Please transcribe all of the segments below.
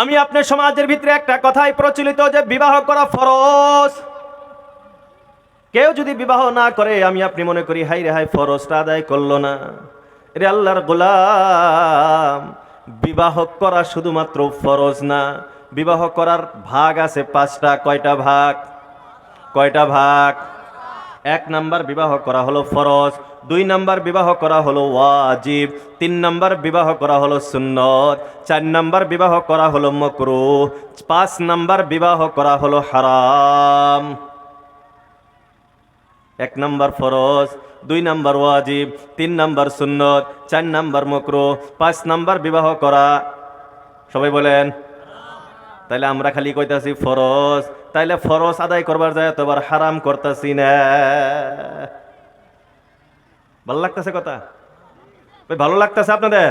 আমি আপনার সমাজের ভিতরে একটা কথাই প্রচলিত যে বিবাহ করা ফরজ। কেউ যদি বিবাহ না করে, আমি আপনি মনে করি হাই রে হাই ফরজটা আদায় করল না। রে আল্লাহর গোলাম, বিবাহ করা শুধুমাত্র ফরজ না, বিবাহ করার ভাগ আছে পাঁচটা, কয়টা ভাগ? কয়টা ভাগ? এক নাম্বার বিবাহ করা হলো ফরজ, দুই নাম্বার বিবাহ করা হলো ওয়াজিব, তিন নাম্বার বিবাহ করা হলো সুন্নত, চার নাম্বার বিবাহ করা হলো মকরু পাঁচ নাম্বার বিবাহ করা হলো হারাম। এক নাম্বার ফরজ, দুই নাম্বার ওয়াজিব, তিন নাম্বার সুন্নত, চার নাম্বার মকরু পাঁচ নাম্বার বিবাহ করা। সবাই বলেন? তাইলে আমরা খালি কইতাছি ফরজ তাইলে ফরজ আদায় করবার যায় তোবার হারাম করতাছি না। ভালো লাগতেছে কথা? ভালো লাগতেছে আপনাদের?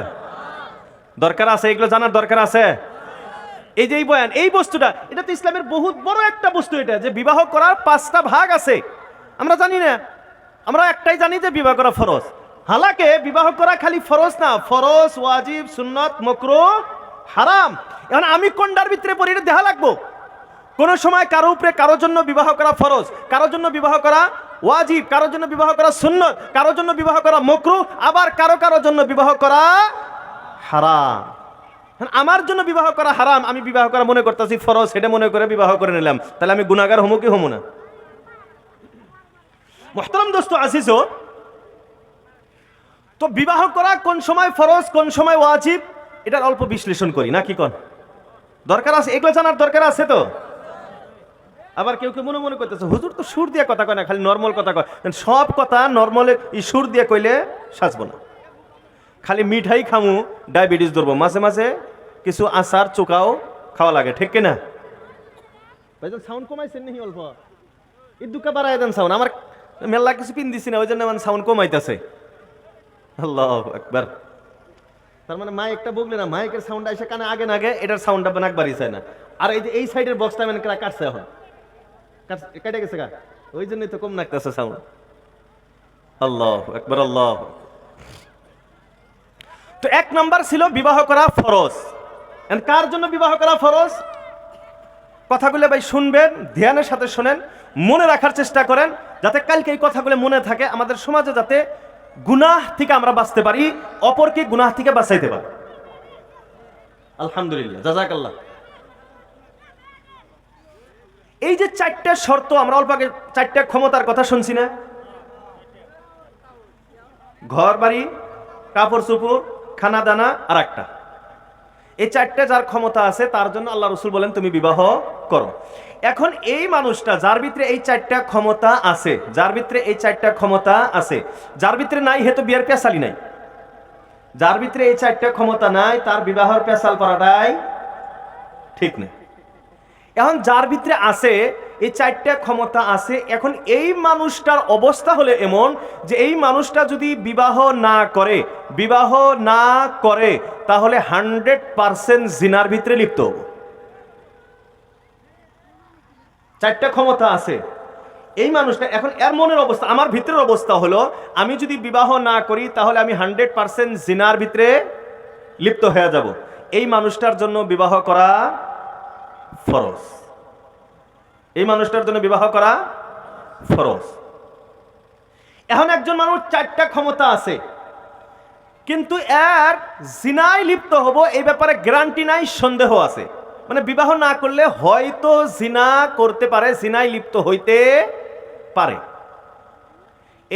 দরকার আছে? এগুলো জানার দরকার আছে? এই যে এই বয়ান, এই বস্তুটা, এটা তো ইসলামের বহুত বড় একটা বস্তু এটা, যে বিবাহ করার পাঁচটা ভাগ আছে। আমরা জানি না, আমরা একটাই জানি যে বিবাহ করা ফরজ। হালাকে বিবাহ করা খালি ফরজ না, ফরজ, ওয়াজিব, সুন্নত, মকরু, হারাম। এখন আমি কোনটার ভিতরে পড়ি, এটা দেখা লাগবো? কোন সময় কারও উপরে কারোর জন্য বিবাহ করা ফরজ, কারোর জন্য বিবাহ করা ওয়াজিব, কারোর জন্য বিবাহ করা শূন্য কারোর জন্য বিবাহ করা মকরু, আবার কারও কারোর জন্য বিবাহ করা হারাম। আমার জন্য বিবাহ করা হারাম, আমি বিবাহ করা মনে করতেছি ফরজ, সেটা মনে করে বিবাহ করে নিলাম। তাহলে আমি গুণাগার হমু কি হমু না? মোহতরম দোস্ত আসিস তো বিবাহ করা কোন সময় ফরজ, কোন সময় ওয়াজিব, এটার অল্প বিশ্লেষণ করি, না কি কন? দরকার আছে, এগুলো জানার দরকার আছে তো? আবার কেউ কেউ মনে মনে করতেছে, হুজুর তো সুর দিয়ে কথা কয় না, খালি নর্মাল কথা কয়। সব কথা নর্মালে সুর দিয়ে কইলে সাজবো না। খালি মিঠাই খামু, ডায়াবেটিস ধরবো। মাঝে মাঝে কিছু আচার চোকাও খাওয়া লাগে, ঠিক কিনা? ভাইজান সাউন্ড কমাইছেন নাকি অল্প? এই দুকা বাড়াই দেন সাউন্ড আমার মেলা কিছু পিন দিছি না, ওই জন্য আমার সাউন্ড কমাইতেছে। আল্লাহ একবার তার মানে মাইকটা বগলে না, মাইকের সাউন্ড এসে কানে আগে না আগে এটার সাউন্ডটা নাক বাড়িয়েছে না। আর এই যে এই সাইডের বক্সটা মানে কাটছে এখন। কাট- গেছে গা। ওই জন্যই তো কম নাকতেছে সাউন্ড আল্লাহ একবার আল্লাহ তো এক নাম্বার ছিল বিবাহ করা ফরজ। কার জন্য বিবাহ করা ফরজ? কথাগুলো ভাই শুনবেন, ধ্যানের সাথে শোনেন, মনে রাখার চেষ্টা করেন, যাতে কালকে এই কথাগুলো মনে থাকে, আমাদের সমাজে যাতে গুনাহ থেকে আমরা বাঁচতে পারি, অপরকে গুনাহ থেকে বাঁচাইতে পারি। আলহামদুলিল্লাহ, জাজাকাল্লাহ। এই যে চারটা শর্ত, আমরা অল্প আগে চারটা ক্ষমতার কথা শুনছি না? ঘর বাড়ি, কাপড় চুপুর খানা দানা আর একটা। এই চারটে যার ক্ষমতা আছে, তার জন্য আল্লাহ রসুল বলেন, তুমি বিবাহ করো। এখন এই মানুষটা, যার ভিতরে এই চারটা ক্ষমতা আছে, যার ভিতরে এই চারটা ক্ষমতা আছে, যার ভিতরে নাই হেতু বিয়ের পেশালি নাই। যার ভিতরে এই চারটা ক্ষমতা নাই, তার বিবাহর পেশাল করাটাই ঠিক নেই। এখন যার ভিতরে আছে, এই চারটা ক্ষমতা আছে, এখন এই মানুষটার অবস্থা হলে এমন যে এই মানুষটা যদি বিবাহ না করে, বিবাহ না করে, তাহলে হান্ড্রেড পারসেন্ট জিনার ভিতরে লিপ্ত। চারটা ক্ষমতা আছে এই মানুষটা, এখন এর মনের অবস্থা, আমার ভিতরের অবস্থা হলো, আমি যদি বিবাহ না করি, তাহলে আমি হান্ড্রেড পারসেন্ট জিনার ভিতরে লিপ্ত হয়ে যাব এই মানুষটার জন্য বিবাহ করা ফরজ। এই মানুষটার জন্য বিবাহ করা ফরজ। এখন একজন মানুষ চারটা ক্ষমতা আছে, কিন্তু এর জিনায় লিপ্ত হব এই ব্যাপারে গ্যারান্টি নাই, সন্দেহ আছে। মানে বিবাহ না করলে হয়তো জিনা করতে পারে, জিনায় লিপ্ত হইতে পারে।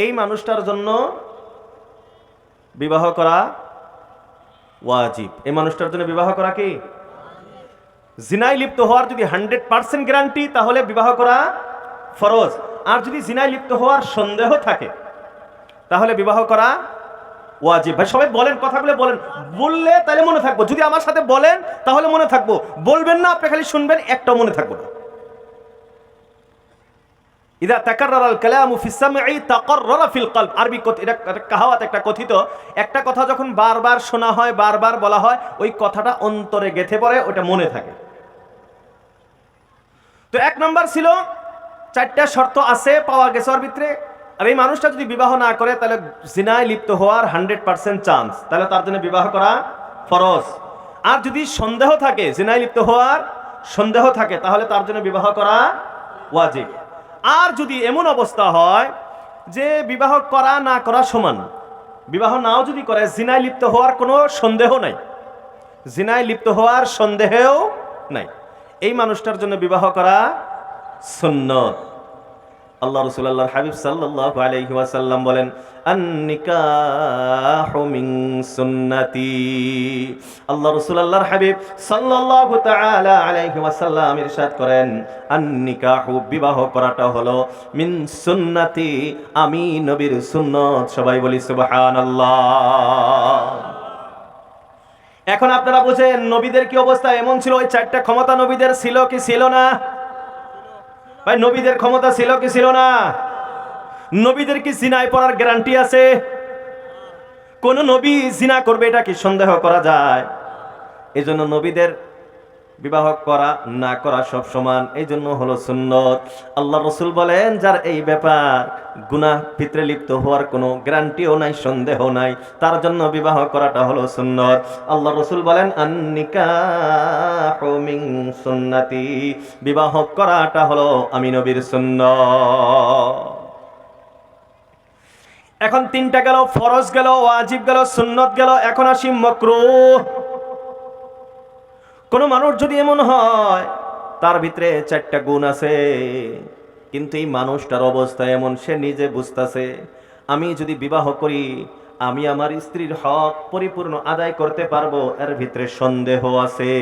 এই মানুষটার জন্য বিবাহ করা ওয়াজিব। এই মানুষটার জন্য বিবাহ করা কি? জিনায় লিপ্ত হওয়ার যদি হান্ড্রেড পার্সেন্ট গ্যারান্টি, তাহলে বিবাহ করা ফরজ। আর যদি জিনায় লিপ্ত হওয়ার সন্দেহ থাকে, তাহলে বিবাহ করা ওয়াজিব। ভাই, সবাই বলেন কথাগুলো, বলেন। বললে তাহলে মনে থাকব। যদি আমার সাথে বলেন, তাহলে মনে থাকব। বলবেন না, আপনি খালি শুনবেন, একটাও মনে থাকব না। ইদা তাকাররার আল কালামু সামঈ তাকাররারা ফিল কলব। আরবি এটা কাহাওয়াত, একটা কথিত। একটা কথা যখন বারবার শোনা হয়, বারবার বলা হয়, ওই কথাটা অন্তরে গেথে পড়ে, ওটা মনে থাকে। তো এক নাম্বার ছিল, চারটা শর্ত আছে পাওয়া গেছে ওর ভিতরে। আর এই মানুষটা যদি বিবাহ না করে, তাহলে জিনায় লিপ্ত হওয়ার হান্ড্রেড পার্সেন্ট চান্স। তাহলে তার জন্য বিবাহ করা ফরজ। আর যদি সন্দেহ থাকে, জেনায় লিপ্ত হওয়ার সন্দেহ থাকে, তাহলে তার জন্য বিবাহ করা ওয়াজিব। আর যদি এমন অবস্থা হয় যে বিবাহ করা না করা সমান, বিবাহ নাও যদি করে, জিনায় লিপ্ত হওয়ার কোনো সন্দেহ নাই। জিনায় লিপ্ত হওয়ার সন্দেহেও নাই। এই মানুষটার জন্য বিবাহ করা সুন্নত। আল্লাহ রসুল আল্লাহ হাবিব সাল্লাল্লাহু আলাইহি ওয়াসাল্লাম বলেন সুন্নতি। আল্লাহ হাবিব করেন করাটা হলো মিন সুন্নতি। আমি নবীর সুন্নত, সবাই বলি সুবহানাল্লাহ। এখন আপনারা বুঝেন, নবীদের কি অবস্থা? এমন ছিল ওই চারটা ক্ষমতা নবীদের ছিল কি ছিল না? ভাই, নবীদের ক্ষমতা ছিল কি ছিল না? নবীদের কি সিনায় পড়ার গ্যারান্টি আছে? কোন নবী সিনা করবে, এটা কি সন্দেহ করা যায়? এজন্য জন্য নবীদের বিবাহ করা, না করা সব সমান এই জন্য হলো সুন্নত। আল্লাহ রসুল বলেন, যার এই ব্যাপার গুনাহ পিত্রে লিপ্ত হওয়ার কোনো গ্যারান্টিও নাই, সন্দেহ নাই, তার জন্য বিবাহ করাটা হলো সুন্নত। আল্লাহ রসুল বলেন আন্নিকা সুন্নাতি, বিবাহ করাটা হলো আমি নবীর সুন্নত। এখন তিনটা গেল, ফরজ গেল, ওয়াজিব গেল, সুন্নত গেল, এখন আসি মকরুহ। কোনো মানুষ যদি এমন হয়, তার ভিতরে চারটা গুণ আছে। কিন্তু এই মানুষটার অবস্থা এমন, সে নিজে বুঝতেছে, আমি যদি বিবাহ করি, আমি আমার স্ত্রীর হক পরিপূর্ণ আদায় করতে পারব, এর ভিতরে সন্দেহ আছে।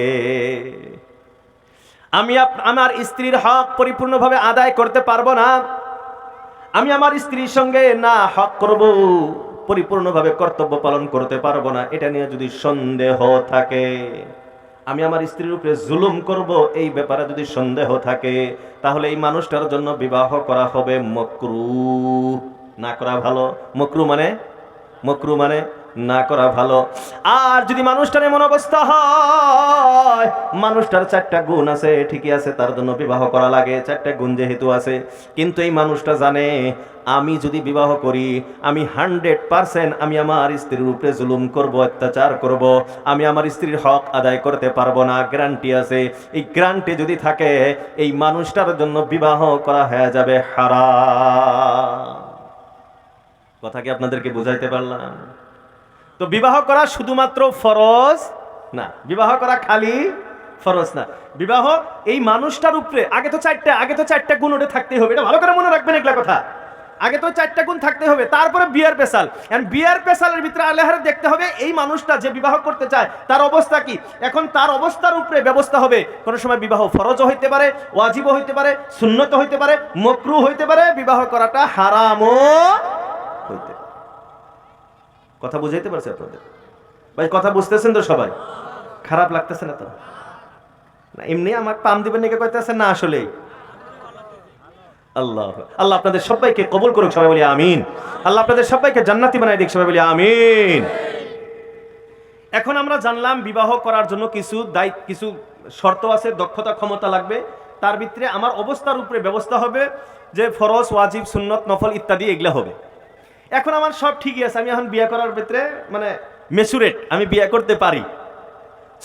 আমি আমার স্ত্রীর হক পরিপূর্ণভাবে আদায় করতে পারব না, আমি আমার স্ত্রীর সঙ্গে না হক করব, পরিপূর্ণভাবে কর্তব্য পালন করতে পারব না, এটা নিয়ে যদি সন্দেহ থাকে। আমি আমার স্ত্রীর উপরে জুলুম করব, এই ব্যাপারে যদি সন্দেহ থাকে, তাহলে এই মানুষটার জন্য বিবাহ করা হবে মকরু। না করা ভালো? মকরু মানে? মকরু মানে? না করা ভালো। আর যদি মানুষটার এমন অবস্থা হয়, মানুষটার চারটা গুণ আছে, ঠিকই আছে, তার জন্য বিবাহ করা লাগে, চারটা গুণ যেহেতু আছে। কিন্তু এই মানুষটা জানে, আমি যদি বিবাহ করি, আমি হান্ড্রেড পারসেন্ট আমি আমার স্ত্রীর উপরে জুলুম করব, অত্যাচার করব, আমি আমার স্ত্রীর হক আদায় করতে পারব না, গ্যারান্টি আছে। এই গ্যারান্টি যদি থাকে, এই মানুষটার জন্য বিবাহ করা হয়ে যাবে হারা কথা কি আপনাদেরকে বুঝাইতে পারলাম? তো বিবাহ করা শুধুমাত্র ফরজ না। বিবাহ করা খালি ফরজ না। বিবাহ এই মানুষটার উপরে, আগে তো চারটা, আগে তো চারটা গুণ ওটা থাকতে হবে। এটা ভালো করে মনে রাখবেন এগুলা কথা। আগে তো চারটা গুণ থাকতে হবে, তারপরে বিয়ার পেশাল বিয়ার পেশালের ভিতরে আল্লাহর দেখতে হবে এই মানুষটা যে বিবাহ করতে চায়, তার অবস্থা কি? এখন তার অবস্থার উপরে ব্যবস্থা হবে। কোনো সময় বিবাহ ফরজও হইতে পারে, ওয়াজিবও হইতে পারে সুন্নত হইতে পারে মকরু হইতে পারে। বিবাহ করাটা হারামও কথা বুঝাইতে পারছে আপনাদের? ভাই, কথা বুঝতেছেন তো সবাই? খারাপ লাগতেছে না তো? না, এমনি আমার পাম দিবেন নাকি না, আসলেই। আল্লাহ আল্লাহ আপনাদের সবাইকে কবুল করুক, সবাই বলি আমিন। আল্লাহ আপনাদের সবাইকে জান্নাতি বানাই দিক, সবাই বলি আমিন। এখন আমরা জানলাম বিবাহ করার জন্য কিছু দায়িত্ব, কিছু শর্ত আছে, দক্ষতা, ক্ষমতা লাগবে। তার ভিতরে আমার অবস্থার উপরে ব্যবস্থা হবে যে ফরজ, ওয়াজিব, সুন্নত, নফল ইত্যাদি এগুলা হবে। এখন আমার সব ঠিকই আছে, আমি এখন বিয়ে করার ভিতরে মানে মেচুরেট আমি বিয়ে করতে পারি।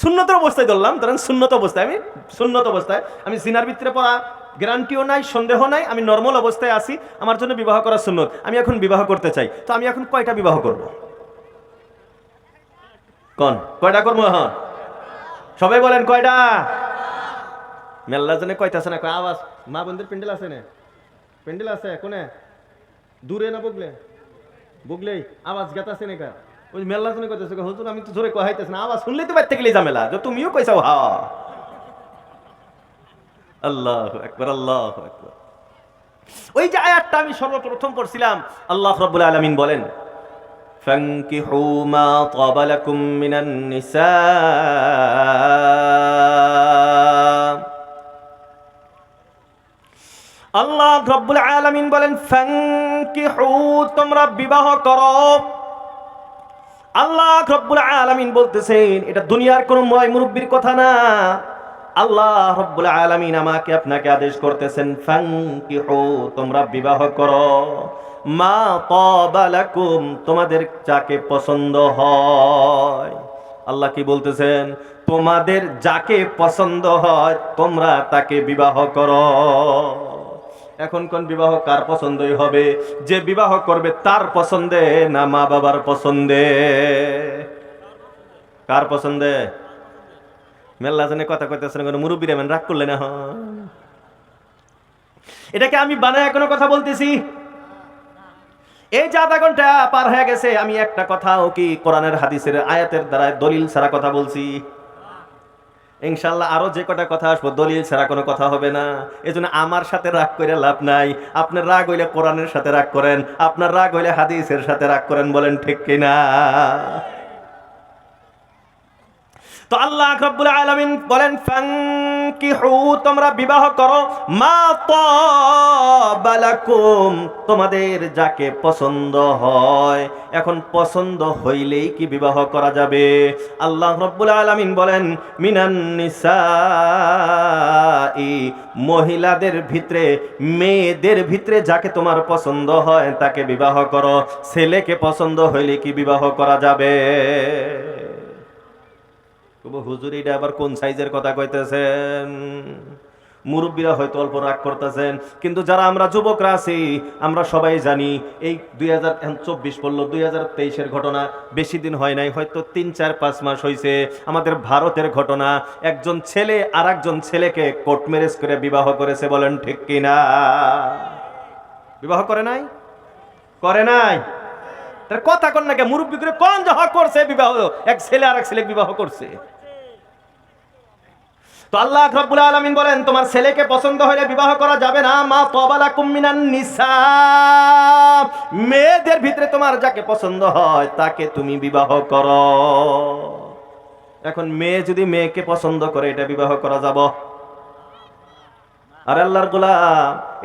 শূন্যত অবস্থায় ধরলাম, ধরেন শূন্যত অবস্থায়, আমি শূন্যত অবস্থায়, আমি সিনার ভিতরে পড়া গ্যারান্টিও নাই, সন্দেহ নাই, আমি নর্মাল অবস্থায় আছি, আমার জন্য বিবাহ করা সুন্নত। আমি এখন বিবাহ করতে চাই, তো আমি এখন কয়টা বিবাহ করব? কন? কয়টা করব হ্যাঁ সবাই বলেন কয়টা? মেল্লা জনে কয়টা আছে না কয়? আওয়াজ, মা বন্ধুর প্যান্ডেল আছে না? প্যান্ডেল আছে, কোনে? দূরে না বগলে বুগলেই আওয়াজ গেতাছে নাকি ওই মেলা জনে কইতেছে হুজুর আমি তো জোরে কহাইতেছ না আওয়াজ শুনলেই তো বাইতে গেলেই ঝামেলা যে তুমিও কইছাও হা আল্লাহ আকবার আল্লাহ আকবার ওই যে আয়াতটা আমি সর্বপ্রথম পড়ছিলাম আল্লাহ রাব্বুল আলামিন বলেন فانكحوا ما طاب لكم من النساء আল্লাহ রব্বুল আলামিন বলেন ফাঙ্কিহু তোমরা বিবাহ করো। আল্লাহ রব্বুল আলামিন বলতেছেন, এটা দুনিয়ার কোন ময় মুরব্বীর কথা না। আল্লাহ রব্বুল আলামিন আমাকে আপনাকে আদেশ করতেছেন ফাঙ্কিহু তোমরা বিবাহ করো। মা তাবা লাকুম, তোমাদের যাকে পছন্দ হয়। আল্লাহ কি বলতেছেন, তোমাদের যাকে পছন্দ হয়, তোমরা তাকে বিবাহ করো। এখন কোন বিবাহ কার পছন্দই হবে? যে বিবাহ করবে তার পছন্দে না মা বাবার পছন্দে? কার পছন্দে? মেল্লা জানে কথা কইতেছেন কোনো মুরব্বী রেমেন রাগ করলেন এটাকে আমি বানায় কোনো কথা বলতেছি? এই যে আধা ঘণ্টা পার হয়ে গেছে, আমি একটা কথাও কি কোরআনের হাদিসের আয়াতের দ্বারা দলিল ছাড়া কথা বলছি? ইনশাল্লাহ আরও যে কটা কথা আসব, দলিল ছাড়া কোনো কথা হবে না। এজন্য আমার সাথে রাগ করে লাভ নাই। আপনার রাগ হইলে কোরআনের সাথে রাগ করেন, আপনার রাগ হইলে হাদিসের সাথে রাগ করেন, বলেন ঠিক কিনা? তো আল্লাহ রাব্বুল আলামিন বলেন ফাঙ্কিহু তোমরা বিবাহ করো। মা তোমাদের যাকে পছন্দ হয়। এখন পছন্দ হইলেই কি বিবাহ করা যাবে? আল্লাহ রাব্বুল আলামিন বলেন, মিনান নিসাই, মহিলাদের ভিতরে, মেয়েদের ভিতরে যাকে তোমার পছন্দ হয় তাকে বিবাহ করো। ছেলেকে পছন্দ হইলে কি বিবাহ করা যাবে? তবু হুজুর এটা আবার কোন সাইজের কথা কইতেছেন? মুরব্বীরা হয়তো অল্প রাগ করতেছেন, কিন্তু যারা আমরা যুবকরা আছি, আমরা সবাই জানি এই দুই হাজার চব্বিশ পড়ল দুই হাজার তেইশের ঘটনা, বেশি দিন হয় নাই, হয়তো তিন, চার, পাঁচ মাস হয়েছে আমাদের ভারতের ঘটনা, একজন ছেলে আর একজন ছেলেকে কোর্ট ম্যারেজ করে বিবাহ করেছে বলেন ঠিক কিনা বিবাহ করে নাই? করে নাই? তার কথা কন নাকি মুরব্বী করে কোন যাহা করছে বিবাহ, এক ছেলে আর এক ছেলে বিবাহ করছে। তো আল্লাহ রব্বুল আলমিন বলেন, তোমার ছেলেকে পছন্দ হলে বিবাহ করা যাবে না, মা তবালা কুমিনান নিসা। মেয়েদের ভিতরে তোমার যাকে পছন্দ হয়, তাকে তুমি বিবাহ করো। এখন মেয়ে যদি মেয়েকে পছন্দ করে, এটা বিবাহ করা যাব? আর আল্লাহর গোলা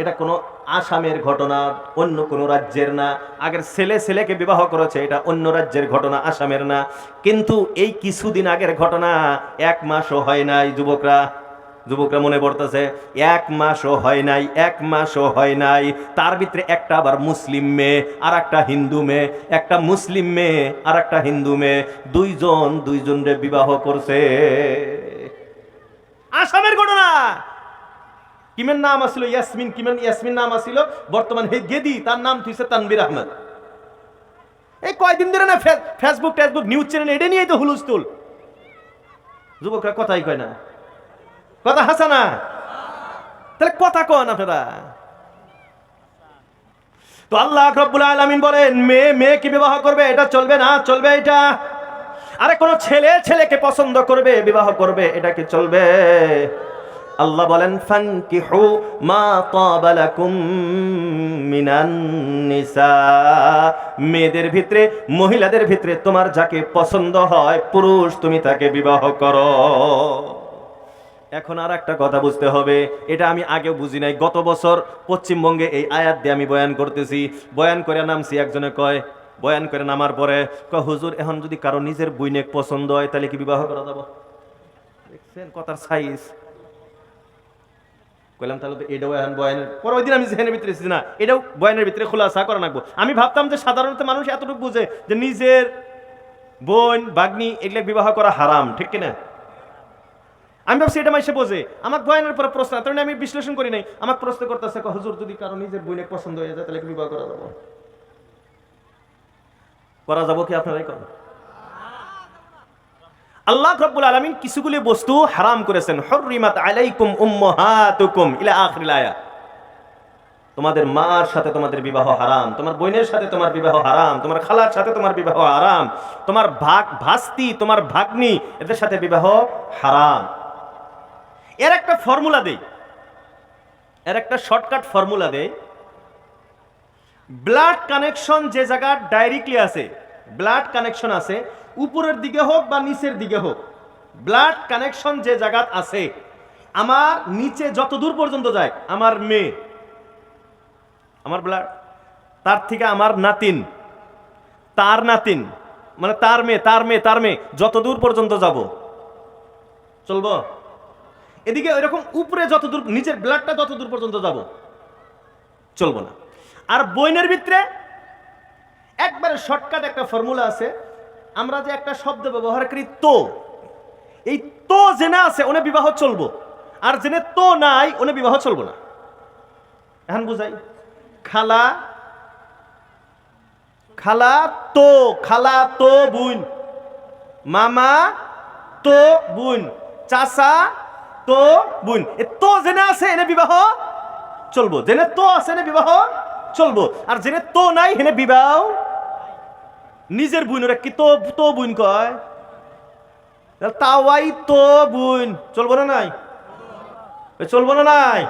এটা কোনো আসামের ঘটনা, অন্য কোনো রাজ্যের না। আগের ছেলে ছেলেকে বিবাহ করেছে, এটা অন্য রাজ্যের ঘটনা, আসামের না। কিন্তু এই কিছুদিন আগের ঘটনা এক মাসও হয় নাই, যুবকরা। যুবকরা মনে পড়তেছে, এক মাসও হয় নাই, এক মাসও হয় নাই। তার ভিতরে একটা আবার মুসলিম মেয়ে আর একটা হিন্দু মেয়ে। একটা মুসলিম মেয়ে আর একটা হিন্দু মেয়ে। দুইজন, দুইজনরে বিবাহ করছে। আসামের ঘটনা! কিমের নাম আসছিল ইয়াসমিন? কিমেন ইয়াসমিন নাম আসছিল বর্তমান হে গেদি, তার নাম তুইছে তানবির আহমেদ। এই কয়দিন ধরে না ফেসবুক টেসবুক নিউজ চ্যানেল এটা নিয়েই তো হুলুস্তুল যুবকরা কথাই কয় না। কথা হাসা না? তাহলে কথা কন আপনারা। তো আল্লাহ রব্বুল আলামিন বলেন, মেয়ে মেয়েকে বিবাহ করবে? এটা চলবে না, চলবে এটা। আরে কোন ছেলে, ছেলেকে পছন্দ করবে, বিবাহ করবে, এটা কি চলবে? আল্লাহ বলেন, ফানকিহু মা তাবালাকুম মিনান নিসা। মেয়েদের ভিতরে, মহিলাদের ভিতরে তোমার যাকে পছন্দ হয়, পুরুষ তুমি তাকে বিবাহ করো। এখন আর একটা কথা বুঝতে হবে, এটা আমি আগেও বুঝি নাই। গত বছর পশ্চিমবঙ্গে এই আয়াত দিয়ে আমি বয়ান করতেছি। বয়ান করে নামছি, একজনে কয়, বয়ান করে নামার পরে কয়, হুজুর, এখন যদি কারও নিজের বইনেক পছন্দ হয়, তাহলে কি বিবাহ করা যাব? দেখছেন কথার সাইজ কইলাম তাহলে তো এটাও এখন বয়ানের পরে ওই দিন আমি জেহেনের ভিতরে এসেছি না এটাও বয়ানের ভিতরে খোলাসা করা রাখব আমি ভাবতাম যে সাধারণত মানুষ এতটুকু বুঝে যে নিজের বোন বাগ্নি এগুলো বিবাহ করা হারাম ঠিক কিনা? আমি ভাবছি এটা মাইসে বোঝে। আমার বয়ানের পরে প্রশ্ন তার আমি বিশ্লেষণ করি নাই। আমার প্রশ্ন করতেছে ক, হুজুর যদি কারও নিজের বইনে পছন্দ হয়ে যায় তাহলে বিবাহ করা যাব? করা যাব কি আপনারাই করেন? আল্লাহ রাব্বুল আলামিন কিছুগুলি বস্তু হারাম করেছেন। হররিমাত আলাইকুম উম্মাহাতুকুম ইলা আয়াত। তোমাদের মার সাথে তোমাদের বিবাহ হারাম, তোমার বোনের সাথে তোমার বিবাহ হারাম, তোমার খালার সাথে তোমার বিবাহ হারাম, তোমার ভাগ, ভাস্তি, তোমার ভাগ্নি, এদের সাথে বিবাহ হারাম। এর একটা ফর্মুলা দেই। এর একটা শর্টকাট ফর্মুলা দেই। ব্লাড কানেকশন যে জায়গা ডাইরেক্টলি আছে, ব্লাড কানেকশন আছে উপরের দিকে হোক বা নিচের দিকে হোক ব্লাড কানেকশন যে জায়গাত আছে, আমার নিচে যত দূর পর্যন্ত যায়, আমার মেয়ে, আমার ব্লাড তার থেকে আমার নাতিন, তার নাতিন মানে তার মেয়ে তার মেয়ে তার মেয়ে, যত দূর পর্যন্ত যাব, চলবো? এদিকে এরকম উপরে যত দূর, নিচের ব্লাডটা যত দূর পর্যন্ত যাব, চলবো না। আর বইনের ভিতরে একবারে শর্টকাট একটা ফর্মুলা আছে আমরা যে একটা শব্দ ব্যবহার করি তো, এই তো জেনে আছে, ওনে বিবাহ চলবো। আর জেনে তো নাই, ওনে বিবাহ চলবো না। এখন বুঝাই। খালা খালা তো খালা তো বুন। মামা তো বুন। চাচা তো বুন। এ তো জেনে আছে, এনে বিবাহ চলবো। জেনে তো আছে, এনে বিবাহ চলবো। আর জেনে তো নাই হেনে বিবাহ নিজের বুন, ওরা কি তো তো বুন কয়? তাওয়াই তো বুন। চলবো না নাই? চলবো না নাই?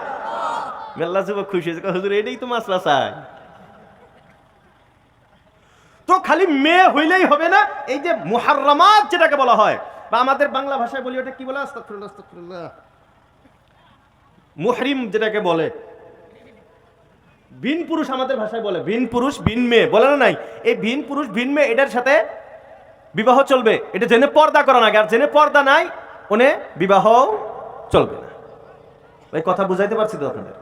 মেল্লা যুবক খুশি হয়েছে হুজুর, এটাই তো মাসলা চাই তো খালি মেয়ে হইলেই হবে না, এই যে মুহাররামাত যেটাকে বলা হয়। বা আমাদের বাংলা ভাষায় বলি, ওটা কি বলে? আস্তাগফিরুল্লাহ। মুহরিম যেটাকে বলে। ভিন পুরুষ আমাদের ভাষায় বলে, ভিন পুরুষ, ভিন মেয়ে। বলে না নাই? এই ভিন পুরুষ, ভিন মেয়ে, এটার সাথে বিবাহ চলবে। এটা জেনে পর্দা করা না আর জেনে পর্দা নাই, ওনে বিবাহ চলবে না। এই কথা বুঝাইতে পারছি তো আপনাদের?